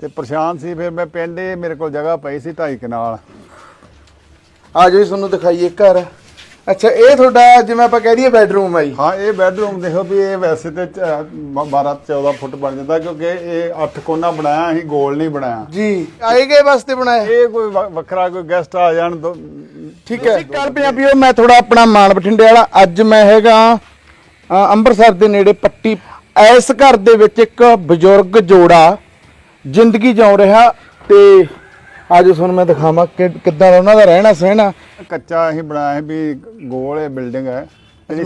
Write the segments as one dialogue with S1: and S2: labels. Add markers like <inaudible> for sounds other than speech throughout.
S1: ਤੇ ਪਰੇਸ਼ਾਨ ਸੀ ਫਿਰ ਮੈਂ ਪਿੰਡ ਇਹ ਮੇਰੇ ਕੋਲ ਜਗ੍ਹਾ ਪਈ ਸੀ ਢਾਈ ਕਨਾਲ।
S2: ਆ ਜਾਓ ਜੀ ਤੁਹਾਨੂੰ ਦਿਖਾਈਏ ਘਰ। ਅੱਛਾ ਇਹ ਤੁਹਾਡਾ ਜਿਵੇਂ ਆਪਾਂ ਕਹਿ ਦਈਏ ਬੈਡਰੂਮ ਆ ਜੀ।
S1: ਹਾਂ ਇਹ ਬੈੱਡਰੂਮ ਦੇਖੋ ਵੀ ਇਹ ਵੈਸੇ ਤੇ 12 14 ਫੁੱਟ ਬਣ ਜਾਂਦਾ ਕਿਉਂਕਿ ਇਹ 8 ਕੋਨਾ ਬਣਾਇਆ ਅਸੀਂ ਗੋਲ ਨਹੀਂ ਬਣਾਇਆ।
S2: ਜੀ ਆਏ ਗਏ ਵਾਸਤੇ ਬਣਾਇਆ?
S1: ਇਹ ਕੋਈ ਵੱਖਰਾ ਕੋਈ ਗੈਸਟ ਆ ਜਾਣ ਦੋ
S2: ਠੀਕ ਹੈ। ਕਰ ਪੰਜਾਬੀਓ ਮੈਂ ਥੋੜਾ ਆਪਣਾ ਮਾਨ ਬਠਿੰਡੇ ਵਾਲਾ। ਅੱਜ ਮੈਂ ਹੈਗਾ ਅੰਮ੍ਰਿਤਸਰ ਦੇ ਨੇੜੇ ਪੱਟੀ। ਇਸ ਘਰ ਦੇ ਵਿੱਚ ਇੱਕ ਬਜ਼ੁਰਗ ਜੋੜਾ ਜ਼ਿੰਦਗੀ ਜਿਉ ਰਿਹਾ ਤੇ ਅੱਜ ਤੁਹਾਨੂੰ ਮੈਂ ਦਿਖਾਵਾਂ ਕਿ ਕਿੱਦਾਂ ਦਾ ਉਹਨਾਂ ਦਾ ਰਹਿਣਾ ਸਹਿਣਾ।
S1: ਕੱਚਾ ਅਸੀਂ ਬਣਾਇਆ ਵੀ ਗੋਲ ਇਹ ਬਿਲਡਿੰਗ ਹੈ।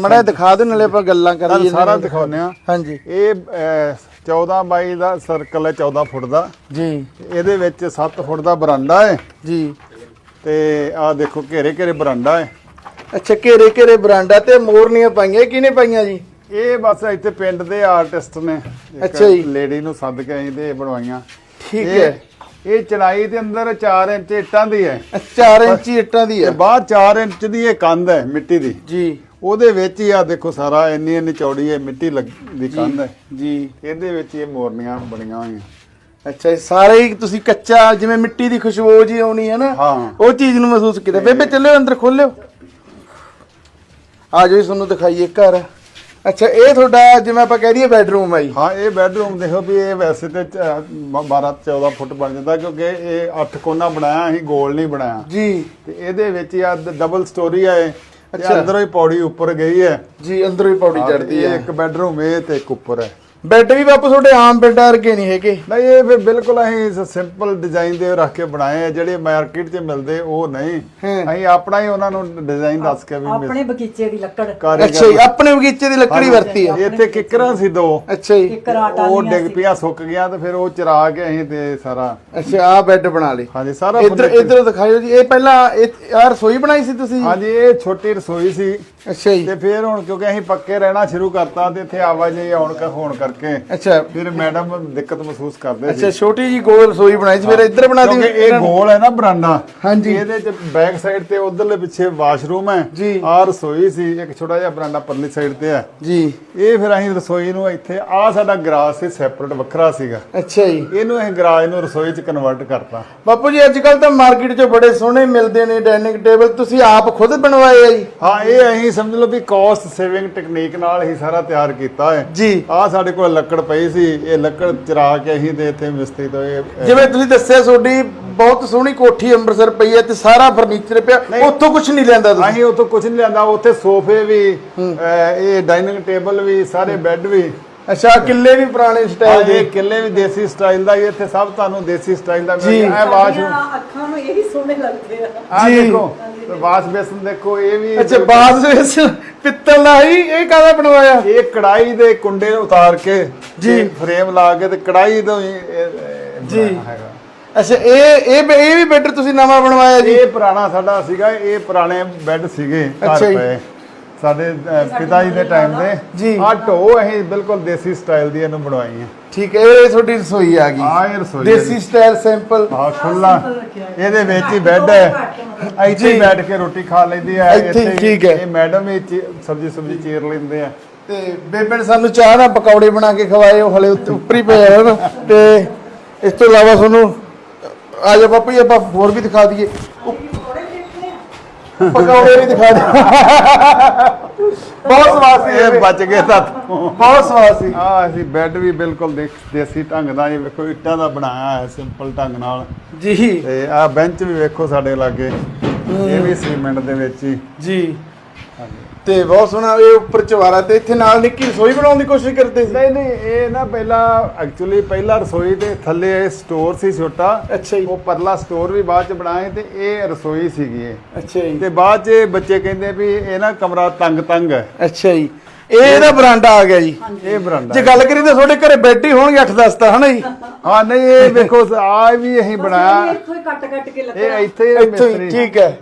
S2: ਮੜਾ ਦਿਖਾ ਦੇ ਨਾਲੇ ਆਪਾਂ ਗੱਲਾਂ ਕਰੀਏ
S1: ਸਾਰਾ ਦਿਖਾਉਂਦੇ ਆ
S2: ਹਾਂਜੀ।
S1: ਇਹ ਅਹ, 14 ਬਾਈ ਦਾ ਸਰਕਲ ਹੈ 14 ਫੁੱਟ ਦਾ।
S2: ਜੀ।
S1: ਇਹਦੇ ਵਿੱਚ 7 ਫੁੱਟ ਦਾ ਬਰਾਂਡਾ ਹੈ।
S2: ਜੀ।
S1: ਤੇ ਆਹ ਦੇਖੋ ਘੇਰੇ ਘੇਰੇ ਬਰਾਂਡਾ ਹੈ।
S2: ਅੱਛਾ ਘੇਰੇ ਘੇਰੇ ਬਰਾਂਡਾ ਤੇ ਮੋਰਨੀਆਂ ਪਾਈਆਂ ਕਿਹਨੇ ਪਾਈਆਂ ਜੀ?
S1: ਇਹ ਬਸ ਇੱਥੇ ਪਿੰਡ ਦੇ ਆਰਟਿਸਟ ਨੇ
S2: ਅੱਛਾ ਜੀ।
S1: ਲੇਡੀ ਨੂੰ ਸੱਦ ਕੇ ਅਸੀਂ ਤੇ ਇਹ ਬਣਵਾਈਆਂ।
S2: ਠੀਕ ਹੈ।
S1: ਇਹ ਚੜਾਈ ਦੇ ਅੰਦਰ 4 ਇੰਚ ਇੱਟਾਂ ਦੀ ਹੈ।
S2: 4 ਇੰਚੀ ਇੱਟਾਂ ਦੀ ਹੈ।
S1: ਬਾਹਰ 4 ਇੰਚ ਦੀ ਇਹ ਕੰਧ ਹੈ ਮਿੱਟੀ ਦੀ।
S2: ਜੀ।
S1: ਉਹਦੇ ਵਿੱਚ ਹੀ ਆ ਦੇਖੋ ਸਾਰਾ ਇੰਨੀ ਇੰਨੀ ਚੌੜੀ ਹੈ ਮਿੱਟੀ ਦੀ ਕੰਧ ਹੈ।
S2: ਜੀ।
S1: ਇਹਦੇ ਵਿੱਚ ਇਹ ਮੋਰਨੀਆਂ ਬਣੀਆਂ ਹੋਈਆਂ।
S2: ਅੱਛਾ ਇਹ ਸਾਰੇ ਹੀ ਤੁਸੀਂ ਕੱਚਾ ਜਿਵੇਂ ਮਿੱਟੀ ਦੀ ਖੁਸ਼ਬੂ ਜੀ ਆਉਣੀ ਹੈ ਨਾ। ਉਹ ਚੀਜ਼ ਨੂੰ ਮਹਿਸੂਸ ਕੀਤਾ। ਬੇਬੇ ਚੱਲਿਓ ਅੰਦਰ ਖੋਲਿਓ ਆ ਜਾਓ ਜੀ ਤੁਹਾਨੂੰ ਦਿਖਾਈਏ ਘਰ। ਅੱਛਾ ਇਹ ਤੁਹਾਡਾ ਜਿਵੇਂ ਆਪਾਂ ਕਹਿ ਦਈਏ ਬੈਡਰੂਮ ਆ ਜੀ।
S1: ਹਾਂ ਇਹ ਬੈੱਡਰੂਮ ਦੇਖੋ ਵੀ ਇਹ ਵੈਸੇ ਤੇ 12 14 ਫੁੱਟ ਬਣ ਜਾਂਦਾ ਕਿਉਂਕਿ ਇਹ 8 ਕੋਨਾ ਬਣਾਇਆ ਅਸੀਂ ਗੋਲ ਨਹੀਂ ਬਣਾਇਆ।
S2: ਜੀ।
S1: ਤੇ ਇਹਦੇ ਵਿੱਚ ਹੀ ਆ ਡਬਲ ਸਟੋਰੀ ਹੈ ਇਹ। ਤੇ
S2: ਅੱਛਾ।
S1: ਅੰਦਰੋਂ ਹੀ ਪੌੜੀ ਉੱਪਰ ਗਈ ਹੈ।
S2: ਜੀ ਅੰਦਰੋਂ ਹੀ ਪੌੜੀ ਚੜਦੀ ਹੈ
S1: ਇੱਕ ਬੈੱਡਰੂਮ ਇਹ ਤੇ ਇੱਕ ਉੱਪਰ ਹੈ।
S2: ਬੈੱਡ ਵੀ ਬਾਪੂ ਤੁਹਾਡੇ ਆਮ ਬੈੱਡਾਂ ਵਰਗੇ ਨਹੀਂ ਹੈਗੇ।
S1: ਨਹੀਂ ਇਹ ਫਿਰ ਬਿਲਕੁਲ ਅਸੀਂ ਸਿੰਪਲ ਡਿਜ਼ਾਈਨ ਦੇ ਰੱਖ ਕੇ ਬਣਾਏ ਆ ਜਿਹੜੇ ਮਾਰਕੀਟ 'ਚ ਮਿਲਦੇ ਉਹ ਨਹੀਂ। ਅਸੀਂ ਆਪਣਾ ਹੀ ਉਹਨਾਂ ਨੂੰ ਡਿਜ਼ਾਈਨ ਦੱਸ ਕੇ ਵੀ
S3: ਆਪਣੇ ਬਗੀਚੇ ਦੀ ਲੱਕੜ।
S2: ਅੱਛਾ ਜੀ ਆਪਣੇ ਬਗੀਚੇ ਦੀ ਲੱਕੜੀ ਵਰਤੀ ਹੈ
S1: ਇੱਥੇ ਕਿੱਕਰਾਂ ਸੀ ਦੋ।
S2: ਅੱਛਾ ਜੀ।
S3: ਇੱਕ ਰਾਟਾ
S1: ਉਹ ਡਿੱਗ ਪਿਆ ਸੁੱਕ ਗਿਆ ਤੇ ਫਿਰ ਉਹ ਚਰਾ ਕੇ ਅਸੀਂ ਤੇ ਸਾਰਾ
S2: ਅੱਛਾ ਆ ਬੈੱਡ ਬਣਾ ਲਈ
S1: ਹਾਂਜੀ ਸਾਰਾ
S2: ਇੱਧਰ ਇੱਧਰ ਦਿਖਾਇਓ ਜੀ। ਇਹ ਪਹਿਲਾਂ ਇਹ ਆਹ ਰਸੋਈ ਬਣਾਈ ਸੀ ਤੁਸੀਂ?
S1: ਹਾਂਜੀ ਇਹ ਛੋਟੀ ਰਸੋਈ ਸੀ।
S2: ਅੱਛਾ ਜੀ।
S1: ਤੇ ਫਿਰ ਹੁਣ ਕਿਉਂਕਿ ਅਸੀਂ ਪੱਕੇ ਰਹਿਣਾ ਸ਼ੁਰੂ ਕਰਤਾ ਤੇ ਇੱਥੇ ਆਵਾਜਾਈ ਆਉਣ ਕ ਹੋਣ ਕਰਕੇ।
S2: ਅੱਛਾ।
S1: ਫਿਰ ਮੈਡਮ ਦਿੱਕਤ ਮਹਿਸੂਸ ਕਰਦੇ
S2: ਅੱਛਾ
S1: ਸੀ।
S2: ਛੋਟੀ ਜੀ ਗੋਲ ਰਸੋਈ ਬਣਾਈ ਸੀ ਫਿਰ ਇੱਧਰ ਬਣਾ ਦੀ
S1: ਕਿਉਂਕਿ ਇਹ ਗੋਲ ਹੈ ਨਾ ਬਰਾਂਡਾ।
S2: ਹਾਂਜੀ।
S1: ਇਹਦੇ ਚ ਬੈਕ ਸਾਈਡ ਤੇ ਉਧਰਲੇ ਪਿੱਛੇ ਵਾਸ਼ਰੂਮ ਹੈ। ਆ ਰਸੋਈ ਸੀ ਇੱਕ ਛੋਟਾ ਜਿਹਾ ਬਰਾਂਡਾ ਪਰਲੀ ਸਾਈਡ ਤੇ ਹੈ।
S2: ਜੀ।
S1: ਇਹ ਫਿਰ ਅਸੀਂ ਰਸੋਈ ਨੂੰ ਇੱਥੇ ਆ ਸਾਡਾ ਗਰਾਜ ਸੀ ਸੈਪਰੇਟ ਵੱਖਰਾ ਸੀਗਾ।
S2: ਅੱਛਾ ਜੀ।
S1: ਇਹਨੂੰ ਅਸੀਂ ਗਰਾਜ ਨੂੰ ਰਸੋਈ ਚ ਕਨਵਰਟ ਕਰਤਾ।
S2: ਬਾਪੂ ਜੀ ਅੱਜ ਕੱਲ ਤਾਂ ਮਾਰਕੀਟ 'ਚ ਬੜੇ ਸੋਹਣੇ ਮਿਲਦੇ ਨੇ ਡਾਈਨਿੰਗ ਟੇਬਲ ਤੁਸੀਂ ਆਪ ਖੁਦ ਬਣਵਾਏ ਆ ਜੀ।
S1: ਹਾਂ ਇਹ ਅਸੀਂ ਸਮਝ ਲਓ ਵੀ ਕਾਸਟ ਸੇਵਿੰਗ ਟੈਕਨੀਕ ਨਾਲ ਹੀ ਸਾਰਾ ਤਿਆਰ ਕੀਤਾ ਹੈ।
S2: ਜੀ।
S1: ਆ ਸਾਡੇ ਕੋਲ ਲੱਕੜ ਪਈ ਸੀ ਇਹ ਲੱਕੜ ਚਰਾ ਕੇ ਅਸੀਂ ਤੇ ਇੱਥੇ ਮਿਸਤਰੀ ਤੋਂ ਇਹ ਇਹ-
S2: ਜਿਵੇਂ ਤੁਸੀਂ ਦੱਸਿਆ ਤੁਹਾਡੀ ਬਹੁਤ ਸੋਹਣੀ ਕੋਠੀ ਅੰਮ੍ਰਿਤਸਰ ਪਈ ਹੈ ਤੇ ਸਾਰਾ ਫਰਨੀਚਰ ਪਿਆ। ਉੱਥੋਂ ਕੁਝ ਨਹੀਂ ਲੈਂਦਾ ਤੁਸੀਂ?
S1: ਅਸੀਂ ਉਥੋਂ ਕੁਝ ਨਹੀਂ ਲਿਆਂਦਾ ਉੱਥੇ ਸੋਫੇ ਵੀ ਇਹ ਡਾਈਨਿੰਗ ਟੇਬਲ ਵੀ ਸਾਰੇ ਬੈੱਡ ਵੀ।
S2: ਅੱਛਾ ਕਿੱਲੇ ਵੀ ਪੁਰਾਣੇ ਸਟਾਈਲ ਦੇ
S1: ਇਹ ਕਿੱਲੇ ਵੀ ਦੇਸੀ ਸਟਾਈਲ ਦਾ ਹੀ ਇੱਥੇ ਸਭ ਤੁਹਾਨੂੰ ਦੇਸੀ ਸਟਾਈਲ ਦਾ। ਮਿਲ ਗਿਆ ਇਹ
S3: ਅੱਖਾਂ ਨੂੰ ਇਹੀ ਸੋਹਣੇ ਲੱਗਦੇ ਆ
S1: ਆ
S2: ਜੀ।
S1: ਦੇਖੋ ਵਾਸ਼ ਬੇਸਨ ਦੇਖੋ ਇਹ ਵੀ
S2: ਅੱਛਾ ਬਾਅਦ ਵਿੱਚ ਪਿੱਤਲ ਦਾ ਹੀ ਇਹ ਕਾਹਦਾ ਬਣਵਾਇਆ
S1: ਇਹ ਕੜਾਈ ਦੇ ਕੁੰਡੇ ਉਤਾਰ ਕੇ
S2: ਜੀ।
S1: ਫਰੇਮ ਲਾ ਕੇ ਤੇ ਕੜਾਈ ਤੋਂ ਹੀ ਇਹ- ਇਹ
S2: ਜੀ। ਅੱਛਾ ਇਹ ਇਹ ਇਹ ਵੀ ਬੈੱਡ ਤੁਸੀਂ ਨਵਾਂ ਬਣਵਾਇਆ ਜੀ
S1: ਇਹ ਪੁਰਾਣਾ ਸਾਡਾ ਸੀਗਾ ਇਹ ਪੁਰਾਣੇ ਬੈੱਡ ਸੀਗੇ
S2: ਅੱਛਾ
S1: ਘਰ
S2: ਜੀ।
S1: ਪਏ ਸਾਡੇ ਪਿਤਾ ਜੀ ਦੇ ਟਾਈਮ
S2: ਜੀ।
S1: ਦੇ ਆ ਢੋ ਅਸੀਂ ਬਿਲਕੁਲ ਦੇਸੀ ਸਟਾਈਲ ਦੀ ਇਹਨੂੰ ਬਣਵਾਈ ਹੈ
S2: ਠੀਕ ਹੈ ਇਹ ਤੁਹਾਡੀ ਰਸੋਈ ਆ ਗਈ।
S1: ਆ ਇਹ ਰਸੋਈ
S2: ਦੇਸੀ ਸਟਾਈਲ ਸਿੰਪਲ
S1: ਆ ਖੁੱਲਾ ਇਹਦੇ ਵਿੱਚ ਹੀ ਬੈੱਡ ਹੈ। ਇੱਥੇ ਹੀ ਬੈਠ ਕੇ ਰੋਟੀ ਖਾ ਲੈਂਦੀ ਹੈ
S2: ਇੱਥੇ ਹੀ,
S1: ਹੀ-
S2: ਠੀਕ ਹੈ।
S1: ਇਹ ਮੈਡਮ ਚੀ- ਸਬਜ਼ੀ ਸਬਜ਼ੀ ਚੀਰ ਲੈਂਦੇ ਆ।
S2: ਤੇ ਬੇਬੇ ਨੇ ਸਾਨੂੰ ਚਾਹ ਨਾਲ ਪਕੌੜੇ ਬਣਾ ਕੇ ਖਵਾਏ ਉਹ ਹਲੇ ਉੱਤੇ ਉੱਪਰ ਹੀ ਪਏ ਆ ਨਾ। ਤੇ ਇਸ ਤੋਂ ਇਲਾਵਾ ਤੁਹਾਨੂੰ ਆ ਜਾ ਜੀ ਆਪਾਂ ਹੋਰ ਵੀ ਦਿਖਾ ਦਈਏ। ਪਕੌੜੇ ਵੀ ਦਿਖਾ ਦੇ। ਬਹੁਤ ਸਵਾਦ ਸੀ
S1: ਇਹ ਬਚ ਗਏ ਤਾਂ
S2: ਬਹੁਤ ਸਵਾਦ ਸੀ।
S1: ਆ ਅਸੀਂ ਬੈੱਡ ਵੀ ਬਿਲਕੁਲ ਦੇਸੀ ਢੰਗ ਦਾ ਇਹ ਵੇਖੋ ਇੱਟਾਂ ਦਾ ਬਣਾਇਆ ਹੈ ਸਿੰਪਲ ਢੰਗ ਨਾਲ।
S2: ਜੀ।
S1: ਤੇ ਆ ਬੈਂਚ ਵੀ ਵੇਖੋ ਸਾਡੇ ਲਾਗੇ। ਇਹ ਵੀ ਸੀਮੈਂਟ ਦੇ ਵਿੱਚ ਹੀ।
S2: ਜੀ। ਤੇ ਬਹੁਤ ਸੋਹਣਾ ਇਹ ਉੱਪਰ ਚਵਾਰਾ ਤੇ ਇੱਥੇ ਨਾਲ ਨਿੱਕੀ ਰਸੋਈ ਬਣਾਉਣ ਦੀ ਕੋਸ਼ਿਸ਼ ਕਰਦੇ ਸੀ?
S1: ਨਹੀਂ ਨਹੀਂ ਇਹ ਨਾ ਪਹਿਲਾਂ ਐਕਚੁਅਲੀ ਪਹਿਲਾ ਰਸੋਈ ਦੇ ਥੱਲੇ ਇਹ ਸਟੋਰ ਸੀ ਛੋਟਾ।
S2: ਅੱਛਾ ਜੀ।
S1: ਉਹ ਪਰਲਾ ਸਟੋਰ ਵੀ ਬਾਅਦ ਚ ਬਣਾਏ ਤੇ ਇਹ ਰਸੋਈ ਸੀਗੀ ਇਹ।
S2: ਅੱਛਾ ਜੀ।
S1: ਤੇ ਬਾਅਦ ਚ ਇਹ ਬੱਚੇ ਕਹਿੰਦੇ ਵੀ ਇਹ ਨਾ ਕਮਰਾ ਤੰਗ ਤੰਗ ਹੈ।
S2: ਅੱਛਾ ਜੀ। ਇਹ ਇਹਦਾ ਬਰਾਂਡਾ ਆ ਗਿਆ ਜੀ।
S1: ਇਹ ਬਰਾਂਡਾ।
S2: ਜੇ ਗੱਲ ਕਰੀ ਤਾਂ ਤੁਹਾਡੇ ਘਰੇ ਬੈੱਡ ਹੀ ਹੋਣਗੇ 8-10 ਤਾਂ ਹਨਾ ਜੀ?
S1: ਹਾਂ ਨਹੀਂ ਇਹ ਵੇਖੋ ਆ ਵੀ ਅਸੀਂ ਬਣਾਇਆ।
S3: ਇੱਥੋਂ ਹੀ ਕੱਟ ਕੱਟ ਕੇ
S1: ਇਹ
S3: ਲੱਕੜ
S1: ਇੱਥੇ ਹੀ
S2: ਇੱਥੋਂ ਹੀ
S1: ਮਿਸਤਰੀ।
S2: ਠੀਕ ਹੈ।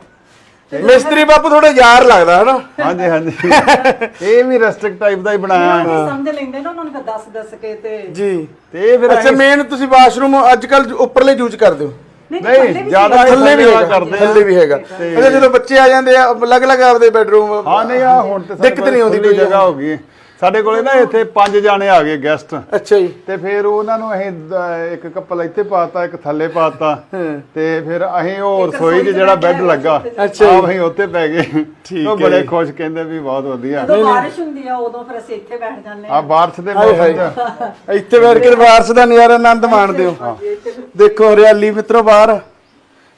S2: ਮਿਸਤਰੀ ਬਾਪੂ ਥੋੜਾ ਯਾਰ ਲੱਗਦਾ ਹਨਾ?
S1: ਹਾਂਜੀ ਹਾਂਜੀ। <laughs> ਇਹ ਵੀ ਰੈਸਟ੍ਰਿਕਟ ਟਾਈਪ ਦਾ ਹੀ ਬਣਾਇਆ ਹੈ
S3: ਸਮਝ ਲੈਂਦੇ ਨਾ ਉਹਨਾਂ ਨੂੰ ਦੱਸ ਦੱਸ ਕੇ ਤੇ
S2: ਜੀ।
S1: ਤੇ ਇਹ ਫਿਰ
S2: ਅੱਛਾ ਮੇਨ ਤੁਸੀਂ ਵਾਸ਼ਰੂਮ ਅੱਜ ਕੱਲ ਉੱਪਰਲੇ ਯੂਜ਼ ਕਰਦੇ ਹੋ?
S1: ਨਹੀਂ, ਜ਼ਿਆਦਾ।
S2: ਥੱਲੇ ਵੀ
S1: ਕਰਦੇ ਆ।
S2: ਥੱਲੇ ਵੀ ਹੈਗਾ। ਅੱਛਾ ਜਦੋਂ ਬੱਚੇ ਆ ਜਾਂਦੇ ਆ ਅਲੱਗ-ਅਲੱਗ ਆਪਦੇ ਬੈਡਰੂਮ
S1: ਹਾਂ ਨਹੀਂ ਆ ਹੁਣ ਤੇ
S2: ਦਿੱਕਤ ਨਹੀਂ ਆਉਂਦੀ ਕੋਈ।
S1: ਜਗ੍ਹਾ ਹੋ ਗਈ। ਸਾਡੇ ਕੋਲੇ ਨਾ ਇੱਥੇ ਪੰਜ ਜਾਣੇ ਆ ਗਏ ਗੈਸਟ
S2: ਅੱਛਾ ਜੀ।
S1: ਤੇ ਫਿਰ ਉਹਨਾਂ ਨੂੰ ਅਸੀਂ ਦ- ਇੱਕ ਕੱਪਲ ਇੱਥੇ ਪਾਤਾ ਇੱਕ ਥੱਲੇ ਪਾਤਾ। ਤੇ ਫਿਰ ਅਸੀਂ ਉਹ ਰਸੋਈ 'ਚ ਜਿਹੜਾ ਬੈੱਡ ਲੱਗਾ
S2: ਅੱਛਾ
S1: ਆਪ ਅਸੀਂ ਉੱਤੇ ਪੈ ਗਏ।
S2: ਠੀਕ
S1: ਉਹ
S2: ਹੈ
S1: ਬੜੇ
S2: ਜੀ।
S1: ਖੁਸ਼ ਕਹਿੰਦੇ ਵੀ ਬਹੁਤ ਵਧੀਆ।
S3: ਜਦੋਂ ਬਾਰਿਸ਼ ਹੁੰਦੀ ਆ ਉਦੋਂ ਫਿਰ ਅਸੀਂ ਇੱਥੇ ਬੈਠ ਜਾਂਦੇ
S1: ਆ
S3: ਆ
S1: ਬਾਰਿਸ਼ ਦੇ
S2: ਹਾਏ
S1: ਮੌਸਮ 'ਚ।
S2: ਇੱਥੇ ਬੈਠ ਕੇ ਵਾਰਸ ਦਾ ਨਜ਼ਾਰਾ ਆਨੰਦ ਮਾਣਦੇ ਹੋ। ਦੇਖੋ ਹਰਿਆਲੀ ਮਿੱਤਰੋ ਬਾਹਰ।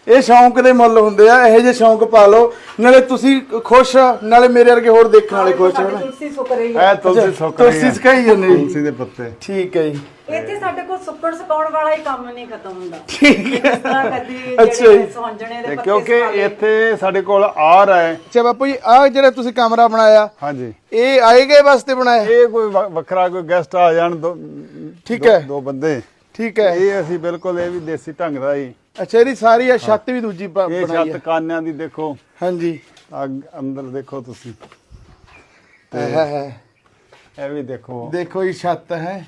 S2: ਇਹ ਸ਼ੌਂਕ ਦੇ ਮੁੱਲ ਹੁੰਦੇ ਆ ਇਹੋ ਜਿਹੇ ਸ਼ੌਂਕ ਪਾ ਲਓ ਨਾਲੇ ਤੁਸੀਂ ਖੁਸ਼ ਆ, ਨਾਲੇ ਮੇਰੇ ਵਰਗੇ ਹੋਰ ਦੇਖਣ ਵਾਲੇ ਖੁਸ਼ ਹੋਣ
S3: ਤੁਲਸੀ ਸੁੱਕ ਰਹੀ ਹੈ।
S1: ਤੁਲਸੀ ਸੁੱਕ ਰਹੀ
S2: ਤੁਸੀਂ
S1: ਹੈ।
S2: ਸਿਖਾਈ ਜਾਂਦੇ ਜੀ।
S1: ਤੁਲਸੀ ਦੇ ਪੱਤੇ।
S2: ਠੀਕ ਹੈ ਜੀ।
S3: ਇੱਥੇ ਸਾਡੇ ਕੋਲ ਸੁੱਕਣ ਸੁਕਾਉਣ ਵਾਲਾ ਹੀ ਕੰਮ ਨਹੀਂ ਖਤਮ ਹੁੰਦਾ।
S2: ਠੀਕ ਹੈ। ਅੱਛਾ ਜੀ।
S3: ਸੌਂਜਣੇ ਦੇ ਪੱਤੇ
S1: ਕਿਉਂਕਿ। ਇੱਥੇ ਸਾਡੇ ਕੋਲ ਆਰ ਹੈ।
S2: ਅੱਛਾ ਬਾਪੂ ਜੀ ਆਹ ਜਿਹੜਾ ਤੁਸੀਂ ਕਮਰਾ ਬਣਾਇਆ
S1: ਹਾਂਜੀ।
S2: ਇਹ ਆਏ ਗਏ ਵਾਸਤੇ ਬਣਾਇਆ?
S1: ਇਹ ਕੋਈ ਵੱਖਰਾ ਕੋਈ ਗੈਸਟ ਆ ਜਾਣ ਦੋ
S2: ਠੀਕ ਹੈ।
S1: ਦੋ ਬੰਦੇ।
S2: ਠੀਕ ਹੈ।
S1: ਇਹ ਅਸੀਂ ਬਿਲਕੁਲ ਇਹ ਵੀ ਦੇਸੀ ਢੰਗ ਦਾ ਹੀ
S2: ਅੱਛਾ ਇਹਦੀ ਸਾਰੀ ਆ ਛੱਤ ਵੀ ਦੂਜੀ ਬ-
S1: ਇਹ
S2: ਬਣਾਈ
S1: ਛੱਤ
S2: ਹੈ
S1: ਕਾਨਿਆਂ ਦੀ ਦੇਖੋ।
S2: ਹਾਂਜੀ।
S1: ਅੰਦਰ ਦੇਖੋ ਤੁਸੀਂ।
S2: ਹੈ ਹੈ
S1: ਇਹ ਵੀ ਦੇਖੋ।
S2: ਦੇਖੋ ਇਹ ਛੱਤ ਹੈ।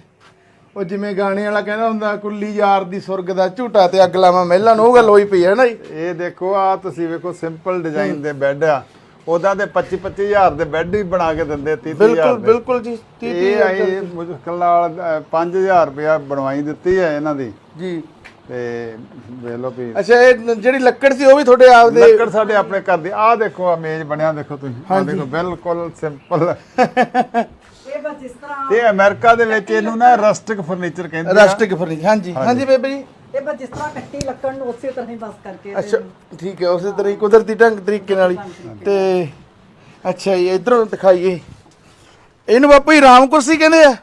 S2: ਉਹ ਜਿਵੇਂ ਗਾਣੇ ਵਾਲਾ ਕਹਿੰਦਾ ਹੁੰਦਾ ਕੁੱਲੀ ਯਾਰ ਦੀ ਸੁਰਗ ਦਾ ਝੂਟਾ ਤੇ ਅੱਗ ਲਾਵਾਂ ਮਹਿਲਾਂ ਨੂੰ ਉਹ ਗੱਲ ਹੋਈ ਪਈ ਹੈ ਨਾ ਜੀ।
S1: ਇਹ ਦੇਖੋ ਆ ਤੁਸੀਂ ਵੇਖੋ ਸਿੰਪਲ ਡਿਜ਼ਾਈਨ ਦੇ ਬੈੱਡ ਆ। ਉਹਦਾ ਤੇ 25 25000 ਦੇ ਬੈੱਡ ਵੀ ਬਣਾ ਕੇ ਦਿੰਦੇ 30000
S2: ਬਿਲਕੁਲ
S1: ਦੇ।
S2: ਬਿਲਕੁਲ ਜੀ ਤੀਹ- ਤੀਹ
S1: ਇਹ ਮੁਸ਼ਕਲ ਨਾਲ 5000 ਰੁਪਇਆ ਬਣਵਾਈ ਦਿੱਤੀ ਹੈ ਇਹਨਾਂ ਦੀ।
S2: ਜੀ।
S1: ਤੇ ਵੇਖ ਲਓ ਵੀ
S2: ਅੱਛਾ ਇਹ ਜਿਹੜੀ ਲੱਕੜ ਸੀ ਉਹ ਵੀ ਤੁਹਾਡੇ ਆਪ ਦੇ
S1: ਲੱਕੜ ਸਾਡੇ ਆਪਣੇ ਘਰ ਦੀ। ਆਹ ਦੇਖੋ ਆ ਮੇਜ਼ ਬਣਿਆ ਦੇਖੋ ਤੁਸੀਂ। ਆਹ ਦੇਖੋ ਬਿਲਕੁਲ ਸਿੰਪਲ
S3: ਇਹ ਬਸ ਤਰ੍ਹਾਂ
S1: ਅਮਰੀਕਾ ਦੇ ਵਿੱਚ ਇਹਨੂੰ ਨਾ ਰਸਟਿਕ ਫਰਨੀਚਰ ਕਹਿੰਦੇ ਆ।
S2: ਰਸਟਿਕ ਫਰਨੀਚਰ ਹਾਂਜੀ। ਹਾਂਜੀ। ਬੇਬੇ ਜੀ।
S3: ਇਹ ਬਸ ਜਿਸ ਤਰ੍ਹਾਂ ਕੱਟੀ ਲੱਕੜ ਨੂੰ ਉਸੇ ਤਰ੍ਹਾਂ ਹੀ ਬਸ ਕਰਕੇ
S2: ਅੱਛਾ ਠੀਕ ਹੈ ਉਸੇ ਤਰ੍ਹਾਂ ਹੀ ਕੁਦਰਤੀ ਢੰਗ ਤਰੀਕੇ ਨਾਲ ਹੀ। ਤੇ ਅੱਛਾ ਜੀ ਇਧਰੋਂ ਦਿਖਾਈਏ। ਇਹਨੂੰ ਬਾਪੂ ਜੀ ਰਾਮ ਕੁਰਸੀ ਕਹਿੰਦੇ ਆ।